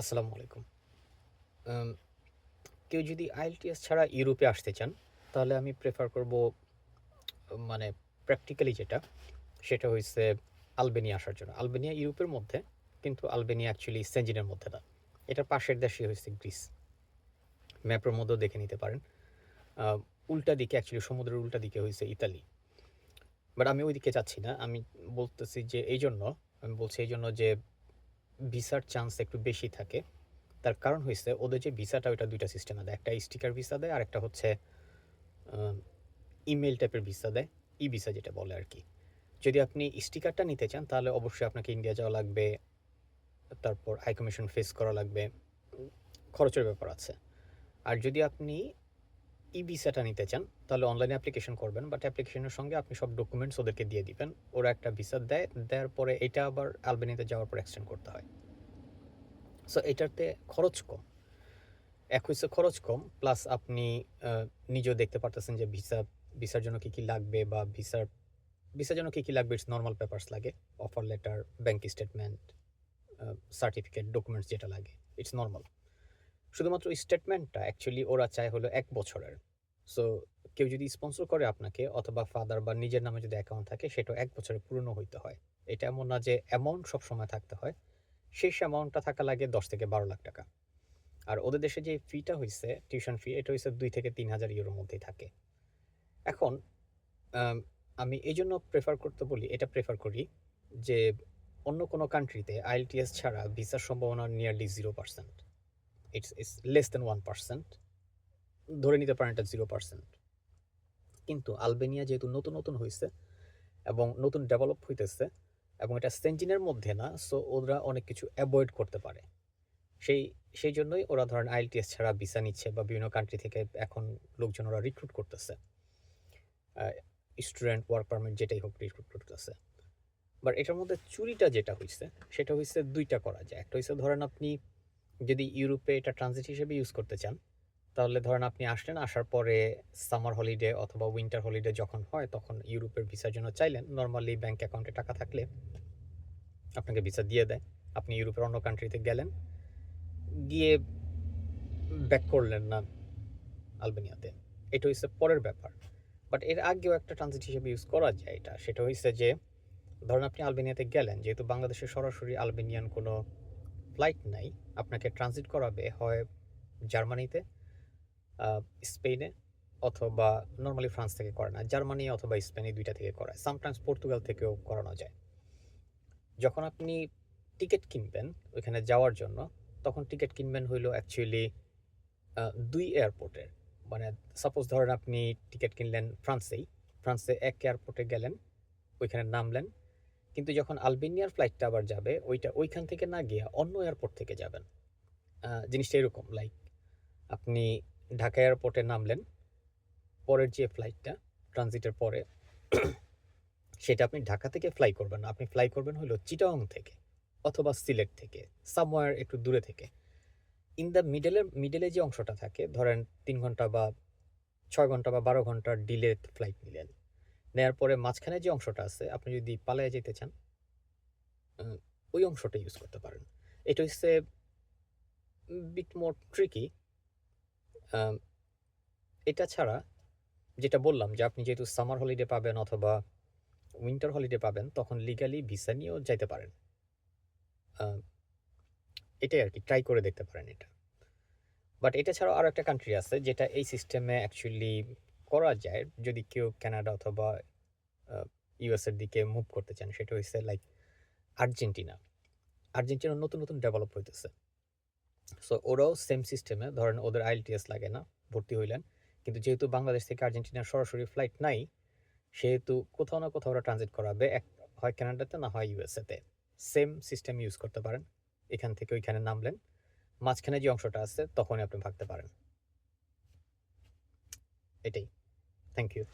আসসালামু আলাইকুম। কেউ যদি আইএলটিএস ছাড়া ইউরোপে আসতে চান, তাহলে আমি প্রেফার করব মানে প্র্যাকটিক্যালি যেটা, সেটা হচ্ছে আলবেনিয়া আসার জন্য। আলবেনিয়া ইউরোপের মধ্যে, কিন্তু আলবেনিয়া অ্যাকচুয়ালি সেঞ্জিনের মধ্যে না। এটার পাশের দেশই হয়েছে গ্রিস। ম্যাপের মধ্যেও দেখে নিতে পারেন। উল্টা দিকে অ্যাকচুয়ালি সমুদ্রের উল্টা দিকে হয়েছে ইতালি। বাট আমি ওই দিকে যাচ্ছি না। আমি বলতেছি যে এই জন্য আমি বলছি এই জন্য যে ভিসার চান্স একটু বেশি থাকে। তার কারণ হয়েছে ওদের যে ভিসাটা, ওইটা দুইটা সিস্টেমে দেয়। একটা স্টিকার ভিসা দেয় আর একটা হচ্ছে ইমেল টাইপের ভিসা দেয়। ই ভিসা যেটা বলে আর কি। যদি আপনি স্টিকারটা নিতে চান, তাহলে অবশ্যই আপনাকে ইন্ডিয়া যাওয়া লাগবে। তারপর হাই কমিশন ফেস করা লাগবে। খরচের ব্যাপার আছে। আর যদি আপনি ই ভিসাটা নিতে চান, তাহলে অনলাইনে অ্যাপ্লিকেশন করবেন বাট অ্যাপ্লিকেশনের সঙ্গে আপনি সব ডকুমেন্টস ওদেরকে দিয়ে দিবেন। ওরা একটা ভিসা দেয়, দেওয়ার পরে এটা আবার আলবেনিয়াতে যাওয়ার পর এক্সটেন্ড করতে হয়। সো এটাতে খরচ কম। এক হচ্ছে খরচ কম প্লাস আপনি নিজেও দেখতে পারতেছেন যে ভিসা ভিসার জন্য কী কী লাগবে বা ভিসার ভিসার জন্য কী কী লাগবে ইটস নর্মাল পেপার্স লাগে offer letter bank statement certificate documents যেটা লাগে ইটস নর্মাল শুধুমাত্র স্টেটমেন্টটা অ্যাকচুয়ালি ওরা চায় হলো এক বছরের সো কেউ যদি স্পন্সর করে আপনাকে, অথবা ফাদার বা নিজের নামে যদি অ্যাকাউন্ট থাকে সেটা এক বছরে পুরনো হইতে হয়। এটা এমন না যে অ্যামাউন্ট সবসময় থাকতে হয়। শেষ অ্যামাউন্টটা থাকা লাগে দশ থেকে বারো লাখ টাকা। আর ওদের দেশে যে ফিটা হয়েছে টিউশন ফি এটা হয়েছে দুই থেকে তিন হাজার ইউরোর মধ্যেই থাকে। এখন, আমি এই জন্য প্রেফার করতে বলি, এটা প্রেফার করি যে অন্য কোনো কান্ট্রিতে আইএলটিএস ছাড়া ভিসার সম্ভাবনা nearly zero percent it's it's less than one percent ধরে নিতে পারেন এটা জিরো পার্সেন্ট কিন্তু আলবেনিয়া যেহেতু নতুন নতুন হয়েছে এবং নতুন ডেভেলপ হইতেছে এবং এটা সেঞ্জিনের মধ্যে না সো ওরা অনেক কিছু অ্যাভয়েড করতে পারে। সেই সেই জন্যই ওরা ধরেন আইএলটিএস ছাড়া ভিসা নিচ্ছে বা বিভিন্ন কান্ট্রি থেকে এখন লোকজন ওরা রিক্রুট করতেছে। স্টুডেন্ট ওয়ার্ক পারমিট যেটাই হোক রিক্রুট করতেছে। বাট এটার মধ্যে চুরিটা যেটা হয়েছে সেটা হয়েছে দুইটা করা যায়। একটা হয়েছে ধরেন আপনি যদি ইউরোপে এটা ট্রানজিট হিসেবে ইউজ করতে চান, তাহলে ধরেন আপনি আসলেন, আসার পরে সামার হলিডে অথবা উইন্টার হলিডে যখন হয়, তখন ইউরোপের ভিসার জন্য চাইলেন নর্মালি ব্যাঙ্ক অ্যাকাউন্টে টাকা থাকলে আপনাকে ভিসা দিয়ে দেয়। আপনি ইউরোপের অন্য কান্ট্রিতে গেলেন, গিয়ে ব্যাক করলেন না আলবেনিয়াতে। এটা হচ্ছে পরের ব্যাপার। বাট এর আগেও একটা ট্রানজিট হিসেবে ইউজ করা যায় এটা। সেটা হচ্ছে যে, ধরেন আপনি আলবেনিয়াতে গেলেন, যেহেতু বাংলাদেশে সরাসরি আলবেনিয়ান কোনো ফ্লাইট নাই। আপনাকে ট্রানজিট করাবে হয় জার্মানিতে স্পেনে অথবা নর্মালি ফ্রান্স থেকে করে না, জার্মানি অথবা স্পেন এই দুইটা থেকে করায়। সামটাইমস পর্তুগাল থেকেও করানো যায়। যখন আপনি টিকিট কিনবেন ওইখানে যাওয়ার জন্য, তখন টিকিট কিনবেন হইল অ্যাকচুয়ালি দুই এয়ারপোর্টের মানে সাপোজ ধরেন আপনি টিকিট কিনলেন ফ্রান্সেই, ফ্রান্সে এক এয়ারপোর্টে গেলেন, ওইখানে নামলেন কিন্তু যখন আলবেনিয়ার ফ্লাইটটা আবার যাবে, ওইটা ওইখান থেকে না গিয়ে অন্য এয়ারপোর্ট থেকে যাবেন। জিনিসটা এরকম লাইক আপনি ঢাকা এয়ারপোর্টে নামলেন, পরের যে ফ্লাইটটা ট্রানজিটের পরে, সেটা আপনি ঢাকা থেকে ফ্লাই করবেন আপনি ফ্লাই করবেন হলো চিটাং থেকে অথবা সিলেট থেকে সামওয়্যার একটু দূরে থেকে। ইন দ্য মিডলের মিডলে যে অংশটা থাকে, ধরেন তিন ঘণ্টা বা ছয় ঘণ্টা বা বারো ঘণ্টার ডিলে ফ্লাইট নিলেন। নেয়ার পরে মাঝখানে যে অংশটা আছে, আপনি যদি পালায়ে যেতে চান ওই অংশটা ইউজ করতে পারেন। এটা হচ্ছে বিট মোর ট্রিকি এটা ছাড়া যেটা বললাম যে আপনি যেহেতু সামার হলিডে পাবেন অথবা উইন্টার হলিডে পাবেন, তখন লিগালি ভিসা নিয়েও যাইতে পারেন। এটাই আর কি ট্রাই করে দেখতে পারেন এটা। বাট এটা ছাড়াও আরও একটা কান্ট্রি আছে, যেটা এই সিস্টেমে অ্যাকচুয়ালি করা যায়, যদি কেউ কানাডা অথবা ইউএসের দিকে মুভ করতে চান, সেটা হচ্ছে লাইক আর্জেন্টিনা। আর্জেন্টিনা নতুন নতুন ডেভেলপ হইতেছে। সো ওরাও সেম সিস্টেমে ধরেন ওদের আইএলটিএস লাগে না, ভর্তি হইলেন, কিন্তু যেহেতু বাংলাদেশ থেকে আর্জেন্টিনার সরাসরি ফ্লাইট নাই, সেহেতু কোথাও না কোথাও ওরা ট্রানজিট করাবে, এক, হয় কানাডাতে না হয় ইউএসএতে সেম সিস্টেম ইউজ করতে পারেন, এখান থেকে ওইখানে নামলেন, মাঝখানে যে অংশটা আছে, তখনই আপনি ভাগতে পারেন। এটাই। Thank you.